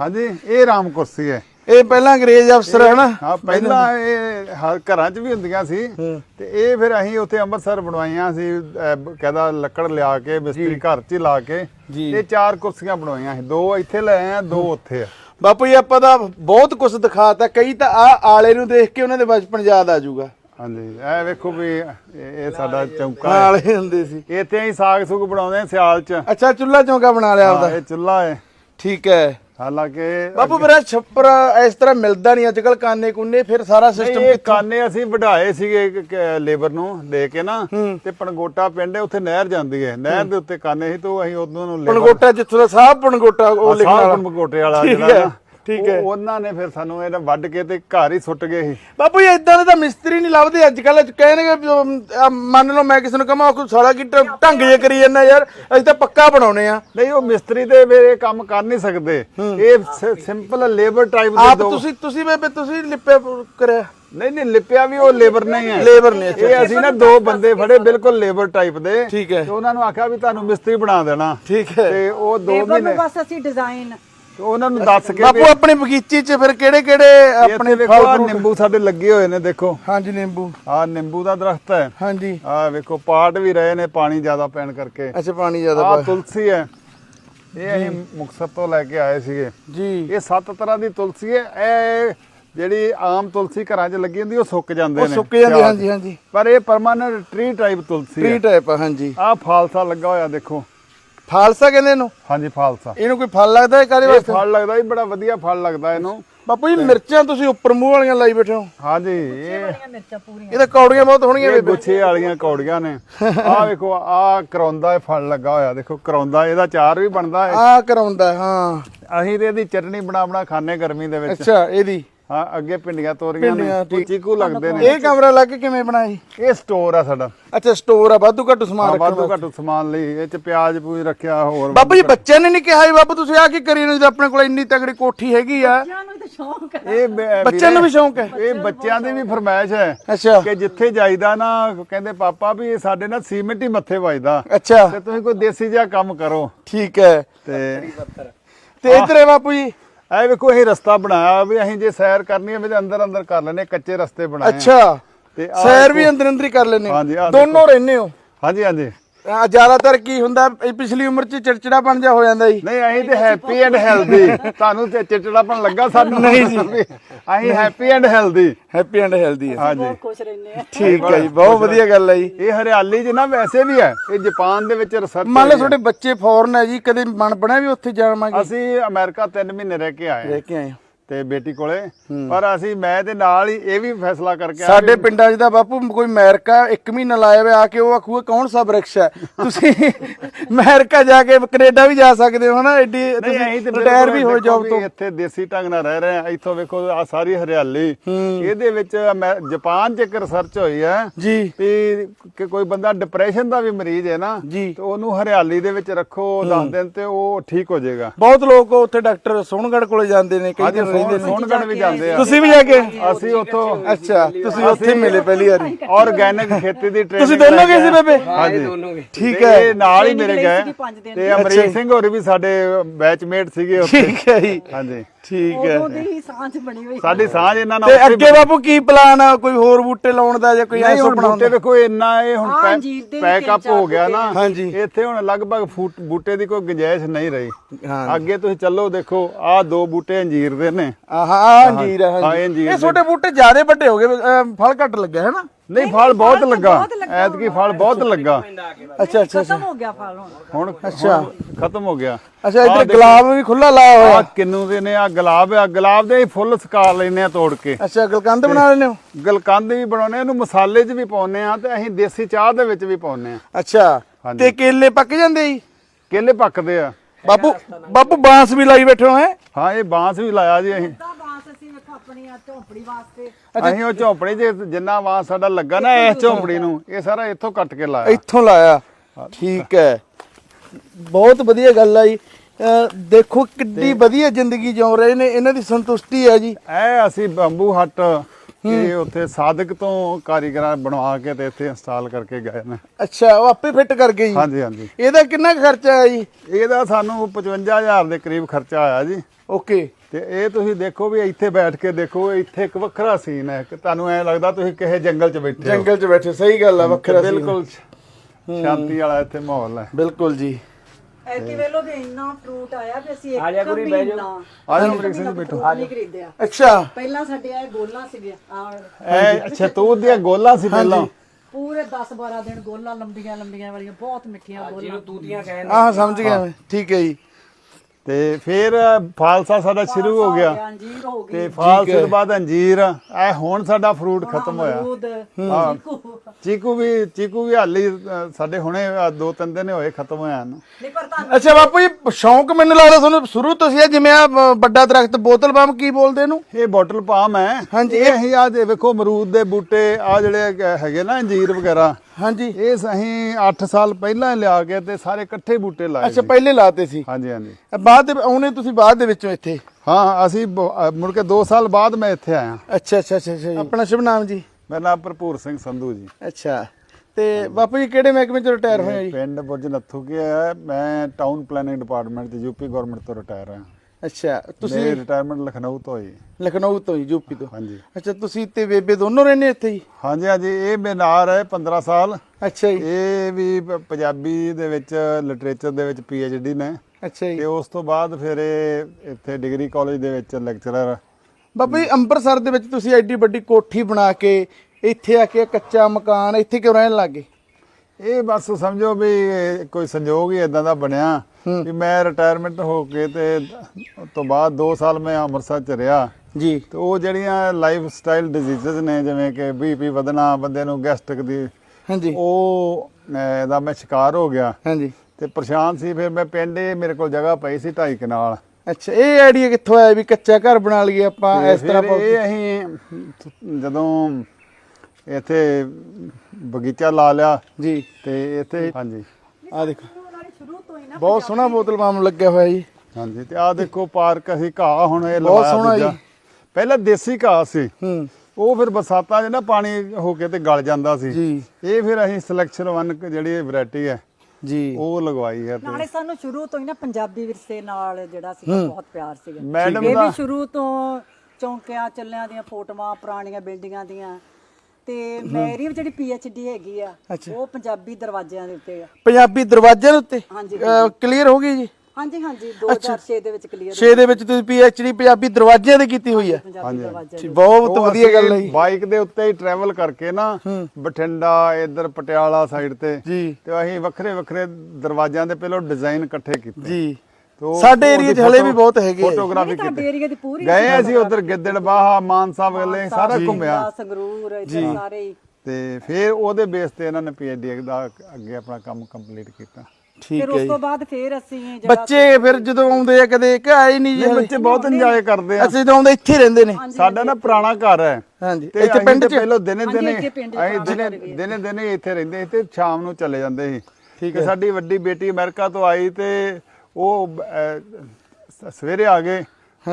S1: ਹਾਂਜੀ ਇਹ ਰਾਮ ਕੁਰਸੀ ਹੈ।
S2: ਇਹ ਪਹਿਲਾਂ ਅੰਗਰੇਜ਼ ਅਫਸਰ ਹੈ ਨਾ?
S1: ਹਾਂ ਪਹਿਲਾਂ ਇਹ ਹਰ ਘਰਾਂ 'ਚ ਵੀ ਹੁੰਦੀਆਂ ਸੀ। ਤੇ ਇਹ ਫਿਰ ਅਸੀਂ ਉੱਥੇ ਅੰਮ੍ਰਿਤਸਰ ਬਣਵਾਈਆਂ ਸੀ ਕਹਿੰਦਾ ਲੱਕੜ ਲਿਆ ਕੇ ਮਿਸਤਰੀ ਘਰ 'ਚ ਹੀ ਲਾ ਕੇ। ਤੇ ਚਾਰ ਕੁਰਸੀਆਂ ਬਣਵਾਈਆਂ ਸੀ। ਦੋ ਇੱਥੇ ਲੈ ਆਏ ਆ ਦੋ ਉੱਥੇ ਆ।
S2: ਬਾਪੂ ਜੀ ਆਪਾਂ ਤਾਂ ਬਹੁਤ ਕੁਝ ਦਿਖਾਤਾ। ਕਈ ਤਾਂ ਆ ਆਲੇ ਨੂੰ ਦੇਖ ਕੇ ਉਹਨਾਂ ਦੇ ਬਚਪਨ ਯਾਦ ਆ ਜਾਊਗਾ।
S1: ਹਾਂਜੀ। ਇਹ ਵੇਖੋ ਵੀ ਇਹ ਸਾਡਾ ਚੌਂਕਾ ਹੈ।
S2: ਆਲੇ ਹੁੰਦੇ ਸੀ।
S1: ਇੱਥੇ ਅਸੀਂ ਸਾਗ ਸੁਗ ਬਣਾਉਂਦੇ ਸਿਆਲ 'ਚ।
S2: ਅੱਛਾ ਚੁੱਲਾ ਚੌਂਕਾ ਬਣਾ ਲਿਆ
S1: ਹਾਂ,
S2: ਆਪਦਾ
S1: ਇਹ ਚੁੱਲ੍ਹਾ ਹੈ।
S2: ਠੀਕ ਹੈ।
S1: ਹਾਲਾਂਕਿ
S2: ਬਾਪੂ ਮੇਰਾ ਛੱਪਰ ਇਸ ਤਰ੍ਹਾਂ ਮਿਲਦਾ ਨਹੀਂ ਅੱਜ ਕੱਲ ਕਾਨੇ ਕੁੰਨੇ ਫਿਰ ਸਾਰਾ ਸਿਸਟਮ
S1: ਇਹ ਕਾਨੇ ਅਸੀਂ ਵਢਾਏ ਸੀਗੇ ਲੇਬਰ ਨੂੰ ਦੇ ਕੇ ਨਾ ਤੇ ਪਣਗੋਟਾ ਪਿੰਡ ਹੈ ਉੱਥੇ ਨਹਿਰ ਜਾਂਦੀ ਹੈ। ਨਹਿਰ ਦੇ ਉੱਤੇ ਕਾਨੇ ਸੀ ਤੋਂ ਅਸੀਂ ਉਦੋਂ ਨੂੰ
S2: ਪਣਗੋਟਾ ਜਿੱਥੋਂ ਦਾ ਸਾਹਬ ਪਣਗੋਟਾ ਉਹ ਲਿਖਣ
S1: ਸਾਹ ਪਣਗੋਟੇ ਵਾਲਾ ਜਿਹੜਾ
S2: ਠੀਕ ਹੈ।
S1: ਉਹਨਾਂ ਨੇ ਫਿਰ ਸਾਨੂੰ ਇਹਦਾ ਵੱਢ ਕੇ ਤੇ ਘਰ ਹੀ ਸੁੱਟ ਗਏ ਸੀ।
S2: ਬਾਪੂ ਜੀ ਇਦਾਂ ਦੇ ਤਾਂ ਮਿਸਤਰੀ ਨਹੀਂ ਲੱਭਦੇ। ਅੱਜ ਕੱਲ ਆਹ ਮੰਨ ਲਓ ਮੈਂ ਕਿਸੇ ਨੂੰ ਕਹਾਂ ਕੋਈ ਸਾਲਾ ਕੀ ਢੰਗ ਜੇ ਕਰੀ ਜਾਂਦਾ ਯਾਰ। ਅਸੀਂ ਤਾਂ ਪੱਕਾ ਬਣਾਉਣੇ ਆ।
S1: ਨਹੀਂ ਉਹ ਮਿਸਤਰੀ ਤੇ ਮੇਰੇ ਕੰਮ ਕਰ ਨਹੀਂ ਸਕਦੇ। ਇਹ ਸਿੰਪਲ ਲੇਬਰ ਟਾਈਪ ਦੇ
S2: ਆਪ
S1: ਦੋ।
S2: ਤੁਸੀਂ ਤੁਸੀਂ ਬੇਬੇ ਤੁਸੀਂ ਲਿਪਿਆ ਕਰਿਆ।
S1: ਨਹੀਂ ਨਹੀਂ ਲਿਪਿਆ ਵੀ ਉਹ ਲੇਬਰ ਨਹੀਂ ਹੈ।
S2: ਲੇਬਰ ਨੇ ਅੱਛਾ
S1: ਇਹ ਅਸੀਂ ਨਾ ਦੋ ਬੰਦੇ ਫੜੇ ਬਿਲਕੁਲ ਲੇਬਰ ਟਾਈਪ ਦੇ।
S2: ਠੀਕ ਹੈ।
S1: ਤੇ ਉਹਨਾਂ ਨੂੰ ਆਖਿਆ ਵੀ ਤੁਹਾਨੂੰ ਮਿਸਤਰੀ ਬਣਾ ਦੇਣਾ।
S2: ਠੀਕ ਹੈ।
S1: ਤੇ ਉਹ ਦੋ ਮਹੀਨੇ
S3: ਬਸ ਅਸੀਂ ਡਿਜ਼ਾਈਨ
S1: ਤੇ ਉਹਨਾਂ ਨੂੰ ਦੱਸ ਕੇ
S2: ਬਾਪੂ ਆਪਣੇ ਬਗੀਚੇ 'ਚ ਫਿਰ ਕਿਹੜੇ ਕਿਹੜੇ
S1: ਆਪਣੇ
S2: ਫਲ ਫਰੂਟ?
S1: ਨਿੰਬੂ ਸਾਡੇ ਲੱਗੇ ਹੋਏ ਨੇ ਦੇਖੋ।
S2: ਹਾਂਜੀ ਨਿੰਬੂ।
S1: ਆਹ ਨਿੰਬੂ ਦਾ ਦਰਖਤ ਹੈ।
S2: ਹਾਂਜੀ।
S1: ਆਹ ਵੇਖੋ ਪਾਟ ਵੀ ਰਹੇ ਨੇ ਪਾਣੀ ਜ਼ਿਆਦਾ ਪੈਣ ਕਰਕੇ।
S2: ਅੱਛਾ ਪਾਣੀ ਜ਼ਿਆਦਾ ਪਾ-
S1: ਤੁਲਸੀ ਹੈ। ਇਹ ਅਸੀਂ ਮੁਕਤਸਰ ਤੋਂ ਲੈ ਕੇ ਆਏ ਸੀਗੇ।
S2: ਜੀ।
S1: ਇਹ ਸੱਤ ਤਰ੍ਹਾਂ ਦੀ ਤੁਲਸੀ ਹੈ। ਇਹ ਜਿਹੜੀ ਆਮ ਤੁਲਸੀ ਘਰਾਂ 'ਚ ਲੱਗੀ ਹੁੰਦੀ ਉਹ ਸੁੱਕ ਜਾਂਦੇ
S2: ਉਹ
S1: ਨੇ
S2: ਸੁੱਕ ਜਾਂਦੇ। ਹਾਂਜੀ ਹਾਂਜੀ।
S1: ਪਰ ਇਹ ਪਰਮਾਨੈਂਟ ਟ੍ਰੀ ਟਾਈਪ ਤੁਲਸੀ
S2: ਟ੍ਰੀ
S1: ਹੈ।
S2: ਟਾਈਪ ਹਾਂਜੀ।
S1: ਆਹ ਫਾਲਸਾ ਲੱਗਾ ਹੋਇਆ ਦੇਖੋ।
S2: ਫਾਲਸਾ ਕਹਿੰਦੇ ਇਹਨੂੰ?
S1: ਹਾਂਜੀ ਫਾਲਸਾ।
S2: ਇਹਨੂੰ ਕੋਈ ਫਲ ਲੱਗਦਾ ਹੈ ਕਾਰੇ
S1: ਇਹ
S2: ਵਾਸਤੇ?
S1: ਫਲ ਲੱਗਦਾ ਜੀ ਬੜਾ ਵਧੀਆ ਫਲ ਲੱਗਦਾ ਇਹਨੂੰ।
S2: ਬਾਪੂ ਜੀ ਮਿਰਚਾਂ ਤੁਸੀਂ ਉੱਪਰ ਮੂੰਹ ਵਾਲੀਆਂ ਲਾਈ ਬੈਠੇ ਹੋ।
S1: ਹਾਂਜੀ ਇਹ
S3: ਬੜੀਆਂ ਮਿਰਚਾਂ ਪੂਰੀਆਂ।
S2: ਇਹ ਤਾਂ ਕੌੜੀਆਂ ਬਹੁਤ ਹੋਣਗੀਆਂ
S1: ਇਹ
S2: ਬੇਬੇ।
S1: ਗੁੱਛੇ ਵਾਲੀਆਂ ਕੌੜੀਆਂ ਨੇ। ਆਹ <laughs> ਵੇਖੋ ਆਹ ਕਰੌਂਦਾ ਇਹ ਫਲ ਲੱਗਾ ਹੋਇਆ। ਦੇਖੋ ਕਰੌਂਦਾ ਇਹਦਾ ਚਾਰ ਵੀ ਬਣਦਾ ਹੈ।
S2: ਆ ਕਰਾਉਂਦਾ ਹਾਂ।
S1: ਅਸੀਂ ਤੇ ਇਹਦੀ ਚਟਨੀ ਬਣਾ ਬਣਾ ਖਾਣੇ ਗਰਮੀ ਦੇ ਵਿੱਚ।
S2: ਅੱਛਾ ਇਹਦੀ।
S1: ਹਾਂ ਅੱਗੇ ਭਿੰਡੀਆਂ ਤੋਰੀਆਂ ਨੇ। ਚੀਕੂ ਲੱਗਦੇ ਨੇ।
S2: ਇਹ ਕਮਰਾ ਲਾ ਕੇ ਕਿਵੇਂ ਬਣਾਇਆ ਜੀ
S1: ਇਹ ਸਟੋਰ ਆ ਸਾਡਾ।
S2: ਅੱਛਾ ਸਟੋਰ ਆ ਵਾਧੂ ਘੱਟੂ ਸਮਾਨ ਰੱਖਣ
S1: ਵਾਧੂ ਘੱਟ ਸਮਾਨ ਲਈ ਇਹ ਚ ਪਿਆਜ਼ ਪੂਜ ਰੱਖਿਆ ਹੋਰ
S2: ਬਾਬੂ ਜੀ ਬੱਚਿਆਂ ਨੇ ਨਹੀਂ ਕਿਹਾ ਜੀ ਬਾਬੂ ਤੁਸੀਂ ਆ ਕੀ ਕਰੀ ਨੇ ਆਪਣੇ ਕੋਲ ਇੰਨੀ ਤਗੜੀ ਕੋਠੀ ਹੈਗੀ ਆ?
S3: ਬੱਚਿਆਂ ਨੂੰ ਤਾਂ ਸ਼ੌਂਕ ਹੈ
S1: ਇਹ ਬ-
S2: ਬੱਚਿਆਂ ਨੂੰ ਵੀ ਸ਼ੌਂਕ ਹੈ?
S1: ਇਹ ਬੱਚਿਆਂ ਦੀ ਵੀ ਫਰਮਾਇਸ਼ ਹੈ
S2: ਅੱਛਾ।
S1: ਕਿ ਜਿੱਥੇ ਜਾਈਦਾ ਨਾ ਕਹਿੰਦੇ ਪਾਪਾ ਵੀ ਇਹ ਸਾਡੇ ਨਾਲ ਸੀਮਿੰਟ ਹੀ ਮੱਥੇ ਵੱਜਦਾ।
S2: ਅੱਛਾ।
S1: ਤੇ ਤੁਸੀਂ ਕੋਈ ਦੇਸੀ ਜਿਹਾ ਕੰਮ ਕਰੋ।
S2: ਠੀਕ ਹੈ।
S1: ਤੇ
S2: ਤੇ ਇੱਧਰ ਬਾਪੂ ਜੀ।
S1: ਇਹ ਵੇਖੋ ਇਹ ਰਸਤਾ ਬਣਾਇਆ ਵੀ ਅਸੀਂ ਜੇ ਸੈਰ ਕਰਨੀ ਹੈ ਵੀ ਅੰਦਰ ਅੰਦਰ ਕਰ ਲੈਨੇ ਕੱਚੇ ਰਸਤੇ ਬਣਾਏ ਆ।
S2: ਅੱਛਾ
S1: ਤੇ ਆਹ
S2: ਸੈਰ ਵੀ ਅੰਦਰ ਅੰਦਰ ਹੀ ਕਰ ਲੈਨੇ
S1: ਹਾਂਜੀ, ਆਹ
S2: ਦੋਨੋਂ ਰਹਿੰਦੇ ਹੋ?
S1: ਹਾਂਜੀ ਹਾਂਜੀ।
S2: ਆ ਜ਼ਿਆਦਾਤਰ ਕੀ ਹੁੰਦਾ ਇਹ ਪਿਛਲੀ ਉਮਰ 'ਚ ਚਿੜਚਿੜਾ ਬਣ ਜਾ ਹੋ ਜਾਂਦਾ ਜੀ।
S1: ਨਹੀਂ ਅਸੀਂ ਤੇ ਹੈਪੀ ਐਂਡ ਹੈਲਦੀ ਤੁਹਾਨੂੰ ਤੇ ਚਿੜਚਿੜਾਪਣ ਲੱਗਾ ਸਾਨੂੰ।
S2: ਨਹੀਂ ਜੀ।
S1: ਅਸੀਂ happy and healthy
S2: happy and healthy ਹੈ।
S1: ਹਾਂਜੀ।
S3: ਬਹੁਤ ਖੁਸ਼ ਰਹਿੰਦੇ ਆ।
S2: ਠੀਕ ਹੈ ਜੀ ਬਹੁਤ ਵਧੀਆ ਗੱਲ ਹੈ ਜੀ।
S1: ਇਹ ਹਰਿਆਲੀ ਚ ਨਾ ਵੈਸੇ ਵੀ ਹੈ ਇਹ ਜਾਪਾਨ ਦੇ ਵਿੱਚ ਰਿਸਰਚ
S2: ਮੰਨ ਲਓ ਤੁਹਾਡੇ ਬੱਚੇ ਫੋਰਨ ਹੈ ਜੀ ਕਦੇ ਮਨ ਬਣਿਆ ਵੀ ਉੱਥੇ ਜਾਵਾਂਗੇ
S1: ਅਸੀਂ ਅਮਰੀਕਾ 3 ਮਹੀਨੇ ਰਹਿ ਕੇ ਆਏ
S2: ਲੈ
S1: ਹਾਂ।
S2: ਕੇ ਆਏ।
S1: ਤੇ ਬੇਟੀ ਕੋਲੇ। ਪਰ ਅਸੀਂ ਮੈਂ ਤੇ ਨਾਲ ਹੀ ਇਹ ਵੀ ਫੈਸਲਾ ਕਰਕੇ ਆਏ
S2: ਸਾਡੇ ਪਿੰਡਾਂ 'ਚ ਤਾਂ ਬਾਪੂ ਕੋਈ ਅਮਰੀਕਾ ਇੱਕ ਮਹੀਨਾ ਲਾਇਆ ਹੋਇਆ ਆ ਕੇ ਉਹ ਆਖੂਗਾ ਕੌਣ ਸਾ ਬ੍ਰਿਕਸ਼ ਹੈ? ਤੁਸੀਂ ਅਮਰੀਕਾ ਜਾ ਕੇ ਕੈਨੇਡਾ ਵੀ ਜਾ ਸਕਦੇ ਹੋ ਹਨਾ? ਐਡੀ ਤੁਸੀਂ ਰਿਟਾਇਰ ਵੀ ਹੋ ਜੌਬ ਤੋਂ।
S1: ਇੱਥੇ ਦੇਸੀ ਢੰਗ ਨਾਲ ਰਹਿ ਰਹੇ ਆ। ਇੱਥੋਂ ਵੇਖੋ ਆ ਸਾਰੀ ਹਰਿਆਲੀ। ਇਹਦੇ ਵਿੱਚ ਜਾਪਾਨ 'ਚ ਇੱਕ ਰਿਸਰਚ ਹੋਈ ਹੈ
S2: ਜੀ।
S1: ਵੀ ਕਿ ਕੋਈ ਬੰਦਾ ਡਿਪਰੈਸ਼ਨ ਦਾ ਵੀ ਮਰੀਜ਼ ਹੈ ਨਾ
S2: ਜੀ।
S1: ਤੇ ਉਹਨੂੰ ਹਰਿਆਲੀ ਦੇ ਵਿੱਚ ਰੱਖੋ 10 ਦਿਨ ਤੇ ਉਹ ਠੀਕ ਹੋ ਜਾਏਗਾ।
S2: ਬਹੁਤ ਲੋਕ ਉੱਥੇ ਡਾਕਟਰ ਸੋਹਣਗੜ੍ਹ ਕੋਲੇ ਜਾਂਦੇ ਨੇ ਕਈ ਦਿਨ ਰਹਿੰਦੇ ਨੇ
S1: ਸੋਨਗੜ ਵੀ ਜਾਂਦੇ ਆ।
S2: ਤੁਸੀਂ ਵੀ ਜਾ ਕੇ
S1: ਅਸੀਂ ਉੱਥੋਂ
S2: ਅੱਛਾ ਤੁਸੀਂ ਉੱਥੇ ਮਿਲੇ ਪਹਿਲੀ ਵਾਰੀ। <laughs>
S1: ਆਰਗੈਨਿਕ ਖੇਤੀ ਦੀ ਟ੍ਰੇਨਿੰਗ
S2: ਤੁਸੀਂ ਦੋਨੋਂ ਗਏ ਸੀ ਬੇਬੇ?
S1: ਹਾਂਜੀ।
S2: ਠੀਕ
S1: ਤੇ
S2: ਹੈ।
S1: ਇਹ ਨਾਲ ਹੀ ਮੇਰੇ ਗਏ।
S3: ਦਿਨ
S1: ਤੇ ਅਮਰੀਕ ਸਿੰਘ ਹੋਰੀ ਵੀ ਸਾਡੇ ਬੈਚਮੇਟ ਸੀਗੇ ਉੱਥੇ।
S2: ਠੀਕ ਹੈ ਜੀ।
S1: ਹਾਂਜੀ।
S2: ਠੀਕ ਹੈ।
S3: ਉਦੋਂ ਦੀ ਹੀ ਸਾਂਝ ਬਣੀ ਹੋਈ
S1: ਸਾਡੀ ਸਾਂਝ ਇਹਨਾਂ ਨਾਲ
S2: ਤੇ
S1: ਉੱਥੇ
S2: ਅੱਗੇ ਬਾਪੂ ਕੀ ਪਲਾਨ ਆ? ਕੋਈ ਹੋਰ ਬੂਟੇ ਲਾਉਣ ਦਾ ਜਾਂ ਕੋਈ
S1: ਨਹੀਂ
S2: ਐਸਾ
S1: ਹੁਣ
S2: ਬਣਾਉਣ
S1: ਬੂਟੇ
S2: ਦਾ?
S1: ਵੇਖੋ ਇੰਨਾ ਇਹ ਹੁਣ
S3: ਹਾਂ, ਅੰਜੀਰ ਦੇ ਵੀ
S1: ਪੈਕ
S3: ਤਿੰਨ
S1: ਅਪ
S3: ਚਾਰ
S1: ਹੋ ਗਿਆ ਨਾ।
S2: ਹਾਂਜੀ।
S1: ਇੱਥੇ ਹੁਣ ਲਗਭਗ ਫੂਟ ਬੂਟੇ ਦੀ ਕੋਈ ਗੁੰਜਾਇਸ਼ ਨਹੀਂ ਰਹੀ।
S2: ਹਾਂ
S1: ਅੱਗੇ ਤੁਸੀਂ ਚੱਲੋ ਦੇਖੋ ਆਹ ਦੋ ਬੂਟੇ ਅੰਜੀਰ ਦੇ ਨੇ।
S2: ਆਹ ਅੰਜੀਰ ਹੈ
S1: ਹਾਂ,
S2: ਹਾਂਜੀ।
S1: ਇਹ ਅੰਜੀਰ
S2: ਇਹ ਛੋਟੇ ਬੂਟੇ ਜ਼ਿਆਦਾ ਵੱਡੇ ਹੋ ਗਏ ਅਹ ਫਲ ਘੱਟ ਲੱਗਿਆ ਹੈ ਨਾ?
S1: ਨਹੀਂ ਫਲ ਬਹੁਤ ਲੱਗਾ। ਐਤਕੀ ਫਲ ਬਹੁਤ ਲੱਗਾ।
S2: ਅੱਛਾ ਅੱਛਾ
S3: ਖਤਮ ਹੋ ਗਿਆ ਫਲ ਹੁਣ।
S1: ਹੁਣ
S2: ਅੱਛਾ।
S1: ਖਤਮ ਹੋ ਗਿਆ।
S2: ਅੱਛਾ ਇਧਰ ਗੁਲਾਬ ਵੀ ਖੁੱਲਾ ਲਾਇਆ ਹੋਇਆ।
S1: ਆ ਕਿੰਨੂ ਦੇ ਨੇ ਆ ਗੁਲਾਬ ਆ। ਗੁਲਾਬ ਦੇ ਹੀ ਫੁੱਲ ਸੁਕਾ ਲੈਨੇ ਆ ਤੋੜ ਕੇ।
S2: ਅੱਛਾ ਗਲਕੰਦ ਬਣਾ ਲੈਨੇ ਹੋ?
S1: ਗਲਕੰਦ ਵੀ ਬਣਾਉਨੇ ਇਹਨੂੰ ਮਸਾਲੇ 'ਚ ਵੀ ਪਾਉਨੇ ਆ ਤੇ ਅਸੀਂ ਦੇਸੀ ਚਾਹ ਦੇ ਵਿੱਚ ਵੀ ਪਾਉਨੇ ਆ
S2: ਅੱਛਾ। ਤੇ ਕੇਲੇ ਪੱਕ ਜਾਂਦੇ ਜੀ?
S1: ਕੇਲੇ ਪੱਕਦੇ ਆ।
S2: ਬਾਪੂ ਬਾਪੂ ਬਾਂਸ ਵੀ ਲਾਈ ਬੈਠੇ ਹੋ ਹੈ?
S1: ਹਾਂ ਇਹ ਬਾਂਸ ਵੀ ਲਾਇਆ ਜੀ ਅਸੀਂ।
S3: ਆ ਝੌਂਪੜੀ ਵਾਸਤੇ।
S1: ਅਸੀਂ ਉਹ ਝੌਂਪੜੀ 'ਚ ਜਿੰਨਾ ਬਾਂਸ ਸਾਡਾ ਲੱਗਾ ਨਾ ਇਸ ਝੌਂਪੜੀ ਨੂੰ ਇਹ ਸਾਰਾ ਇੱਥੋਂ ਕੱਟ ਕੇ ਲਾਇਆ।
S2: ਇੱਥੋਂ ਲਾਇਆ। ਠੀਕ ਹੈ। ਬਹੁਤ ਵਧੀਆ ਗੱਲ ਆ ਜੀ। ਦੇਖੋ ਕਿੰਨੀ ਵਧੀਆ ਜ਼ਿੰਦਗੀ ਜਿਉ ਰਹੇ ਨੇ ਇਹਨਾਂ ਦੀ ਸੰਤੁਸ਼ਟੀ ਹੈ ਜੀ।
S1: ਇਹ ਅਸੀਂ ਬੰਬੂ ਹੱਟ ਇਹ ਉੱਥੇ ਸਾਦਕ ਤੋਂ ਕਾਰੀਗਰਾਂ ਬਣਵਾ ਕੇ ਤੇ ਇੱਥੇ ਇੰਸਟਾਲ ਕਰਕੇ ਗਏ ਨੇ।
S2: ਅੱਛਾ ਉਹ ਆਪੇ ਫਿੱਟ ਕਰ ਗਏ ਜੀ।
S1: ਹਾਂਜੀ ਹਾਂਜੀ।
S2: ਇਹਦਾ ਕਿੰਨਾ ਕੁ ਖਰਚਾ ਆਇਆ ਜੀ?
S1: ਇਹਦਾ ਸਾਨੂੰ 55000 ਦੇ ਕਰੀਬ ਖਰਚਾ ਆਇਆ ਜੀ।
S2: ਓਕੇ।
S1: ਤੇ ਇਹ ਤੁਸੀਂ ਦੇਖੋ ਵੀ ਇੱਥੇ ਬੈਠ ਕੇ ਦੇਖੋ ਇੱਥੇ ਇੱਕ ਵੱਖਰਾ ਸੀਨ ਹੈ। ਕਿ ਤੁਹਾਨੂੰ ਐ ਲੱਗਦਾ ਤੁਸੀਂ ਕਿਸੇ ਜੰਗਲ 'ਚ ਬੈਠੇ ਹੋ।
S2: ਜੰਗਲ 'ਚ ਬੈਠੇ ਸਹੀ ਗੱਲ ਆ ਵੱਖਰਾ ਸੀ
S1: ਬਿਲਕੁਲ ਸ਼ਾਂਤੀ ਵਾਲਾ ਇੱਥੇ ਮਾਹੌਲ ਹੈ।
S2: ਬਿਲਕੁਲ ਜੀ।
S3: ਐਤੀ ਵੇਲੋ ਵੀ ਇੰਨਾ ਫਰੂਟ ਆਇਆ ਵੀ ਅਸੀਂ ਇੱਕ ਮਹੀਨਾ
S1: ਆ ਜਾਓ ਅਮਰੀਕ ਸਿੰਘ ਬੈਠੋ।
S3: fruit ਨਹੀਂ ਖਰੀਦਿਆ
S2: ਅੱਛਾ।
S3: ਪਹਿਲਾਂ ਸਾਡੇ ਇਹ ਗੋਲਾਂ ਸੀਗੀਆਂ ਆ
S1: ਇਹ ਸ਼ਤੂਤ ਦੀਆਂ ਗੋਲਾਂ ਸੀ ਪਹਿਲਾਂ?
S3: ਪੂਰੇ 10 12 ਦਿਨ ਗੋਲਾਂ ਲੰਬੀਆਂ ਲੰਬੀਆਂ ਵਾਲੀਆਂ ਬਹੁਤ ਮਿੱਠੀਆਂ ਗੋਲਾਂ।
S2: ਆਹ ਸਮਝ ਗਿਆ ਮੈਂ ਠੀਕ ਹੈ ਜੀ।
S1: ਤੇ ਫਿਰ ਫਾਲਸਾ ਸਾਡਾ ਸ਼ੁਰੂ ਹੋ ਗਿਆ।
S3: ਅੰਜੀਰ ਹੋ ਗਈ।
S1: ਤੇ ਫਾਲਸੇ ਤੋਂ ਬਾਅਦ ਅੰਜੀਰ ਇਹ ਹੁਣ ਸਾਡਾ ਫਰੂਟ ਖਤਮ ਹੋਇਆ। ਹਾਂ।
S3: ਚੀਕੂ
S1: ਚੀਕੂ ਵੀ ਚੀਕੂ ਵੀ ਹਾਲੀ ਸਾਡੇ ਹੁਣੇ ਆਹ ਦੋ ਤਿੰਨ ਦਿਨ ਹੋਏ ਖਤਮ ਹੋਇਆ ਨੂੰ
S3: ਨਹੀਂ ਪਰ ਤਾਂ
S2: ਅੱਛਾ ਬਾਪੂ ਜੀ ਸ਼ੌਂਕ ਮੈਨੂੰ ਲੱਗਦਾ ਤੁਹਾਨੂੰ ਸ਼ੁਰੂ ਤੋਂ ਸੀ ਇਹ ਜਿਵੇਂ ਆ ਵੱਡਾ ਦਰਖਤ ਬੋਤਲ ਬੰਮ ਕੀ ਬੋਲਦੇ ਇਹਨੂੰ?
S1: ਇਹ ਬੋਟਲ ਪਾਮ ਹੈ।
S2: ਹਾਂਜੀ,
S1: ਇਹ ਅਸੀਂ ਆ ਦੇ ਵੇਖੋ ਅਮਰੂਦ ਦੇ ਬੂਟੇ ਆ ਜਿਹੜੇ ਹੈਗੇ ਨਾ ਅੰਜੀਰ ਵਗੈਰਾ
S2: ਹਾਂਜੀ।
S1: ਇਹ ਅਸੀਂ 8 ਸਾਲ ਪਹਿਲਾਂ ਲਿਆ ਕੇ ਤੇ ਸਾਰੇ ਇਕੱਠੇ ਬੂਟੇ ਲਾਏ
S2: ਅੱਛਾ
S1: ਸੀ।
S2: ਪਹਿਲੇ ਲਾਤੇ ਸੀ?
S1: ਹਾਂਜੀ ਹਾਂਜੀ।
S2: ਬਾਅਦ ਦੇ ਆਉਣੇ ਤੁਸੀਂ ਬਾਅਦ ਦੇ ਵਿੱਚੋਂ ਇੱਥੇ?
S1: ਹਾਂ ਅਸੀਂ ਬ- ਅ, ਮੁੜ ਕੇ 2 ਸਾਲ ਬਾਅਦ ਮੈਂ ਇੱਥੇ ਆਇਆ।
S2: ਅੱਛਾ ਅੱਛਾ ਅੱਛਾ ਅੱਛਾ ਜੀ। ਆਪਣਾ ਸ਼ੁਭ ਨਾਮ ਜੀ?
S1: ਮੇਰਾ ਨਾਮ ਭਰਪੂਰ ਸਿੰਘ ਸੰਧੂ ਜੀ।
S2: ਅੱਛਾ। ਤੇ ਬਾਪੂ ਜੀ ਕਿਹੜੇ ਮਹਿਕਮੇ ਚ ਰਿਟਾਇਰ ਹੋਏ ਆ ਜੀ?
S1: ਪਿੰਡ ਬੁਰਜ ਨੱਥੂ ਕੀ ਹੈ ਮੈਂ ਟਾਊਨ ਪਲੈਨਿੰਗ ਡਿਪਾਰਟਮੈਂਟ ਚ ਯੂਪੀ ਗਵਰਨਮੈਂਟ ਤੋਂ ਰਿਟਾਇਰ ਹਾਂ
S2: ਅੱਛਾ ਤੁਸੀਂ
S1: ਮੇਰੀ ਰਿਟਾਇਰਮੈਂਟ ਲਖਨਊ ਤੋਂ ਹੋਈ
S2: ਲਖਨਊ ਤੋਂ ਹੀ ਯੂਪੀ ਤੋਂ।
S1: ਹਾਂਜੀ।
S2: ਅੱਛਾ ਤੁਸੀਂ ਤੇ ਬੇਬੇ ਦੋਨੋਂ ਰਹਿੰਦੇ ਇੱਥੇ ਜੀ?
S1: ਹਾਂਜੀ ਹਾਂਜੀ ਇਹ ਮੇਨਾਰ ਹੈ 15 ਸਾਲ।
S2: ਅੱਛਾ ਜੀ।
S1: ਇਹ ਵੀ ਪ- ਪੰਜਾਬੀ ਦੇ ਵਿੱਚ ਲਿਟਰੇਚਰ ਦੇ ਵਿੱਚ ਡੀ ਨੇ।
S2: ਅੱਛਾ ਜੀ।
S1: ਤੇ ਉਸ ਤੋਂ ਬਾਅਦ ਫਿਰ ਇਹ ਇੱਥੇ ਡਿਗਰੀ ਕਾਲਜ ਦੇ ਵਿੱਚ ਲੈਕਚਰਰ
S2: ਬਾਬਾ ਜੀ ਅੰਮ੍ਰਿਤਸਰ ਦੇ ਵਿੱਚ ਤੁਸੀਂ ਐਡੀ ਵੱਡੀ ਕੋਠੀ ਬਣਾ ਕੇ ਇੱਥੇ ਆ ਕੇ ਕੱਚਾ ਮਕਾਨ ਇੱਥੇ ਕਿਉਂ ਰਹਿਣ ਲੱਗੇ
S1: ਇਹ ਬਸ ਸਮਝੋ ਵੀ ਕੋਈ ਸੰਜੋਗ ਹੀ ਇਦਾਂ ਦਾ ਬਣਿਆ ਕਿ ਮੈਂ ਰਿਟਾਇਰਮੈਂਟ ਹੋ ਕੇ ਤੇ ਤੋਂ ਬਾਅਦ 2 ਸਾਲ ਮੈਂ ਅੰਮ੍ਰਿਤਸਰ ਚ ਰਿਹਾ।
S2: ਜੀ।
S1: ਤੇ ਉਹ ਜਿਹੜੀਆਂ ਲਾਈਫ ਸਟਾਈਲ ਡਿਜ਼ੀਜ਼ਸ ਨੇ ਜਿਵੇਂ ਕਿ ਬੀਪੀ ਵਧਣਾ ਬੰਦੇ ਨੂੰ ਗੈਸਟ੍ਰਿਕ ਦੀ
S2: ਹਾਂਜੀ।
S1: ਉਹ ਦਾ ਮੈਂ ਸ਼ਿਕਾਰ ਹੋ ਗਿਆ।
S2: ਹਾਂਜੀ।
S1: ਤੇ ਪਰੇਸ਼ਾਨ ਸੀ ਫਿਰ ਮੈਂ ਪਿੰਡ ਇਹ ਮੇਰੇ ਕੋਲ ਜਗ੍ਹਾ ਪਈ ਸੀ ਢਾਈ ਕਨਾਲ।
S2: ਅੱਛਾ ਇਹ ਆਈਡੀਆ ਕਿੱਥੋਂ ਆਇਆ ਵੀ ਕੱਚਾ ਘਰ ਬਣਾ ਲਈਏ ਆਪਾਂ ਇਸ ਤਰ੍ਹਾਂ
S1: ਇਹ ਅਸੀਂ ਜਦੋਂ ਇੱਥੇ ਬਗੀਚਾ ਲਾ ਲਿਆ
S2: ਜੀ।
S1: ਤੇ ਇੱਥੇ ਹਾਂਜੀ।
S2: ਆ ਦੇਖੋ।
S3: ਸ਼ੁਰੂ ਤੋਂ ਹੀ ਨਾ
S2: ਬਹੁਤ ਸੋਹਣਾ ਬੋਤਲ ਬੰਮ ਲੱਗਿਆ ਹੋਇਆ ਜੀ।
S1: ਹਾਂਜੀ ਤੇ ਆਹ ਦੇਖੋ ਪਾਰਕ ਅਸੀਂ ਘਾਹ ਹੁਣ ਇਹ
S2: ਬਹੁਤ
S1: ਲਵਾਇਆ
S2: ਸੋਹਣਾ
S1: ਦੂਜਾ।
S2: ਜੀ।
S1: ਪਹਿਲਾਂ ਦੇਸੀ ਘਾਹ ਸੀ।
S2: ਹੂੰ।
S1: ਉਹ ਫਿਰ ਬਰਸਾਤਾਂ 'ਚ ਨਾ ਪਾਣੀ ਹੋ ਕੇ ਤੇ ਗਲ ਜਾਂਦਾ ਸੀ।
S2: ਜੀ।
S1: ਇਹ ਫਿਰ ਅਸੀਂ ਸਿਲੈਕਸ਼ਨ 1 ਜਿਹੜੀ ਵੈਰਾਈਟੀ ਹੈ
S2: ਜੀ।
S1: ਉਹ ਲਗਵਾਈ ਹੈ ਤੇ
S3: ਨਾਲੇ ਸਾਨੂੰ ਸ਼ੁਰੂ ਤੋਂ ਹੀ ਨਾ ਪੰਜਾਬੀ ਵਿਰਸੇ ਨਾਲ ਜਿਹੜਾ ਸੀਗਾ ਬਹੁਤ ਪਿਆਰ ਸੀਗਾ।
S1: ਮੈਡਮ
S3: ਇਹ
S1: ਦਾ
S3: ਵੀ ਸ਼ੁਰੂ ਤੋਂ ਚੌਂਕਿਆਂ ਚੱਲਿਆਂ ਦੀਆਂ ਫੋਟੋਆਂ ਪੁਰਾਣੀਆਂ ਬਿਲਡਿੰਗਾਂ ਦੀਆਂ। ਤੇ ਮੇਰੀ ਵੀ ਜਿਹੜੀ ਪੀ ਐਚ ਡੀ ਹੈਗੀ ਆ
S2: ਅੱਛਾ।
S3: ਉਹ ਪੰਜਾਬੀ ਦਰਵਾਜ਼ਿਆਂ ਦੇ ਉੱਤੇ ਆ।
S2: ਪੰਜਾਬੀ ਦਰਵਾਜ਼ਿਆਂ ਦੇ ਉੱਤੇ?
S3: ਹਾਂਜੀ
S2: ਕਲੀਅਰ ਹੋ ਗਈ ਜੀ?
S3: ਹਾਂਜੀ ਹਾਂਜੀ 2006 ਦੇ ਵਿੱਚ ਕਲੀਅਰ
S2: 6 ਦੇ ਵਿੱਚ ਤੁਸੀਂ ਪੀ ਐਚ ਡੀ ਪੰਜਾਬੀ ਦਰਵਾਜ਼ਿਆਂ ਦੇ ਕੀਤੀ ਹੋਈ ਹੈ
S3: ਪੰਜਾਬੀ ਦਰਵਾਜ਼ਾ
S2: ਬਹੁਤ ਵਧੀਆ ਗੱਲ ਹੈ ਜੀ।
S1: ਬਾਈਕ ਦੇ ਉੱਤੇ ਹੀ ਟਰੈਵਲ ਕਰਕੇ ਨਾ ਬਠਿੰਡਾ ਇਧਰ ਪਟਿਆਲਾ ਸਾਈਡ ਤੇ
S2: ਜੀ।
S1: ਤੇ ਅਸੀਂ ਵੱਖਰੇ ਵੱਖਰੇ ਦਰਵਾਜ਼ਿਆਂ ਦੇ ਪਹਿਲਾਂ ਡਿਜ਼ਾਈਨ ਇਕੱਠੇ ਕੀਤੇ।
S2: ਜੀ। ਸਾਡੇ ਏਰੀਆ 'ਚ ਹਲੇ ਵੀ ਬਹੁਤ ਹੈਗੇ ਆ।
S1: ਫੋਟੋਗ੍ਰਾਫੀ
S3: ਤੁਹਾਡੇ ਏਰੀਆ ਦੀ ਪੂਰੀ
S1: ਗਏ ਅਸੀਂ ਉਧਰ ਗਿੱਦੜਬਾਹਾ ਮਾਨਸਾ ਵੇਲੇ ਸਾਰਾ ਘੁੰਮਿਆ।
S3: ਸੰਗਰੂਰ ਇੱਧਰ ਸਾਰੇ ਹੀ।
S1: ਤੇ ਫਿਰ ਉਹਦੇ ਬੇਸ ਤੇ ਇਹਨਾਂ ਨੇ ਪੀਐਚਡੀ ਦਾ ਅੱਗੇ ਆਪਣਾ ਕੰਮ ਕੰਪਲੀਟ ਕੀਤਾ।
S2: ਠੀਕ
S3: ਫਿਰ
S2: ਹੈ
S3: ਉਸ
S2: ਜੀ।
S3: ਤੋਂ ਬਾਅਦ ਫਿਰ ਅਸੀਂ ਜਿਹੜਾ
S2: ਬੱਚੇ ਫਿਰ ਜਦੋਂ ਆਉਂਦੇ ਆ ਕਦੇ ਕਿ ਆਏ ਨਹੀਂ ਜੀ
S1: ਇਹ ਬੱਚੇ ਬਹੁਤ ਇੰਜੋਏ ਕਰਦੇ ਆ।
S2: ਅਸੀਂ ਤਾਂ ਆਉਂਦੇ ਇੱਥੇ ਰਹਿੰਦੇ ਨੇ।
S1: ਸਾਡਾ ਨਾ ਪੁਰਾਣਾ ਘਰ ਹੈ।
S2: ਹਾਂਜੀ
S1: ਤੇ
S2: ਇੱਥੇ ਪਿੰਡ 'ਚ?
S1: ਪਹਿਲਾਂ ਦਿਨੇ
S3: ਹਾਂਜੀ,
S1: ਦਿਨੇ
S3: ਇੱਥੇ ਪਿੰਡ 'ਚ
S1: ਅਸੀਂ
S3: ਪੁਰਾਣਾ
S1: ਦਿਨੇ। ਦਿਨੇ ਦਿਨੇ ਇੱਥੇ ਰਹਿੰਦੇ ਸੀ ਤੇ ਸ਼ਾਮ ਨੂੰ ਚਲੇ ਜਾਂਦੇ ਸੀ। ਠੀਕ ਹੈ। ਸਾਡੀ ਵੱਡੀ ਬੇਟੀ ਅਮਰੀਕਾ ਤੋਂ ਆਈ ਤੇ ਉਹ ਅਹ, ਸ- ਸਵੇਰੇ ਆ ਗਏ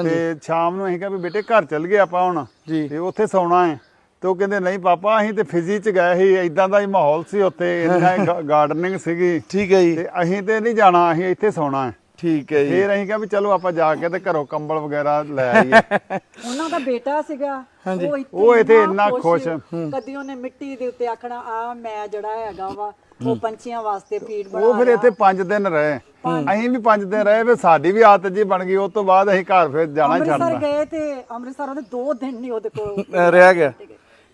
S1: ਤੇ ਸ਼ਾਮ ਨੂੰ ਅਸੀਂ ਕਿਹਾ ਵੀ ਬੇਟੇ ਘਰ ਚੱਲ ਗਏ ਆਪਾਂ ਹੁਣ।
S2: ਜੀ।
S1: ਤੇ ਉੱਥੇ ਸੌਣਾ ਹੈ। ਤੇ ਉਹ ਕਹਿੰਦੇ ਨਹੀਂ ਪਾਪਾ ਅਸੀਂ ਤੇ ਫਿਜ਼ੀ ਚ ਗਏ ਸੀ। ਇਦਾਂ ਦਾ ਹੀ ਮਾਹੌਲ ਸੀ ਉੱਥੇ। ਇੰਨਾ ਗਾਰਡਨਿੰਗ ਸੀਗੀ।
S2: ਠੀਕ ਹੈ ਜੀ।
S1: ਤੇ ਅਸੀਂ ਤੇ ਨਹੀਂ ਜਾਣਾ ਅਸੀਂ ਇੱਥੇ ਸੌਣਾ ਹੈ।
S2: ਠੀਕ ਹੈ ਜੀ।
S1: ਫਿਰ ਅਸੀਂ ਕਿਹਾ ਵੀ ਚਲੋ ਆਪਾਂ ਜਾ ਕੇ ਤੇ ਘਰੋਂ ਕੰਬਲ ਵਗੈਰਾ ਲੈ ਆਈਏ। <laughs>
S3: ਉਹਨਾਂ ਦਾ ਬੇਟਾ ਸੀਗਾ। ਉਹ ਇੱਥੇ
S1: ਉਹ ਇੱਥੇ ਇੰਨਾ ਖੁਸ਼।
S3: ਕਦੀ ਉਹਨੇ ਮਿੱਟੀ ਦੇ ਉੱਤੇ ਆਖਣਾ ਆ ਮੈਂ ਜਿਹੜਾ ਹੈਗਾ ਵਾ ਉਹ ਪੰਛੀਆਂ ਵਾਸਤੇ ਫੀਡ ਬਣਾ
S1: ਉਹ ਫਿਰ। ਇੱਥੇ 5 ਦਿਨ ਰਹੇ। ਅਸੀਂ ਵੀ 5 ਦਿਨ ਰਹੇ ਫਿਰ ਸਾਡੀ ਵੀ ਆਦਤ ਜੀ ਬਣ ਗਈ ਉਸ ਤੋਂ ਬਾਅਦ ਅਸੀਂ ਘਰ ਫਿਰ ਜਾਣਾ ਹੀ
S3: ਅੰਮ੍ਰਿਤਸਰ
S1: ਛੱਡਦਾ
S3: ਗਏ ਤੇ ਅੰਮ੍ਰਿਤਸਰ ਉਹਦੇ 2 ਦਿਨ ਨਹੀਂ ਉਹਦੇ ਕੋਲ
S2: ਰਹਿ ਗਿਆ।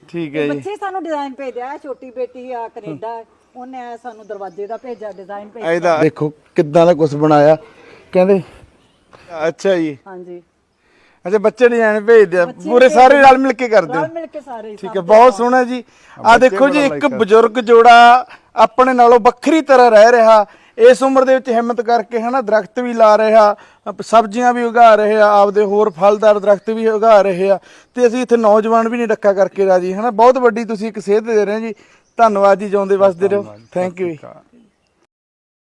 S2: ਠੀਕ ਹੈ ਜੀ।
S3: ਬੱਚੇ ਸਾਨੂੰ ਡਿਜ਼ਾਈਨ ਭੇਜਿਆ ਛੋਟੀ ਬੇਟੀ ਆ ਕੈਨੇਡਾ ਉਹਨੇ ਸਾਨੂੰ ਦਰਵਾਜ਼ੇ ਦਾ ਭੇਜਿਆ ਡਿਜ਼ਾਈਨ ਭੇਜਿਆ।
S2: ਇਹਦਾ ਦੇਖੋ ਕਿੱਦਾਂ ਦਾ ਕੁਝ ਬਣਾਇਆ ਕਹਿੰਦੇ ਅੱਛਾ ਜੀ।
S3: ਹਾਂਜੀ।
S2: ਅੱਛਾ ਬੱਚੇ ਡਿਜ਼ਾਈਨ ਭੇਜਦੇ ਆ ਪੂਰੇ ਸਾਰੇ ਰਲ ਮਿਲ ਕੇ ਕਰਦੇ
S3: ਰਲ ਮਿਲ ਕੇ ਸਾਰੇ ਹੀ
S2: ਠੀਕ ਹੈ ਬਹੁਤ ਸੋਹਣਾ ਜੀ। ਆ ਦੇਖੋ ਜੀ ਇੱਕ ਬਜ਼ੁਰਗ ਜੋੜਾ ਆਪਣੇ ਨਾਲੋਂ ਵੱਖਰੀ ਤਰ੍ਹਾਂ ਰਹਿ ਰਿਹਾ। ਇਸ ਉਮਰ ਦੇ ਵਿੱਚ ਹਿੰਮਤ ਕਰਕੇ ਹਨਾ ਦਰਖਤ ਵੀ ਲਾ ਰਿਹਾ ਸਬਜ਼ੀਆਂ ਵੀ ਉਗਾ ਰਹੇ ਆ ਆਪਦੇ ਹੋਰ ਫਲਦਾਰ ਦਰਖਤ ਵੀ ਉਗਾ ਰਹੇ ਆ। ਤੇ ਅਸੀਂ ਇੱਥੇ ਨੌਜਵਾਨ ਵੀ ਨਹੀਂ ਡੱਕਾ ਕਰਕੇ ਰਾਜੀ ਹਨਾ। ਬਹੁਤ ਵੱਡੀ ਤੁਸੀਂ ਇੱਕ ਸੇਧ ਦੇ ਰਹੇ ਜੀ। ਧੰਨਵਾਦ ਜੀ ਜਿਉਂਦੇ ਵਸਦੇ ਰਹੋ। Thank you.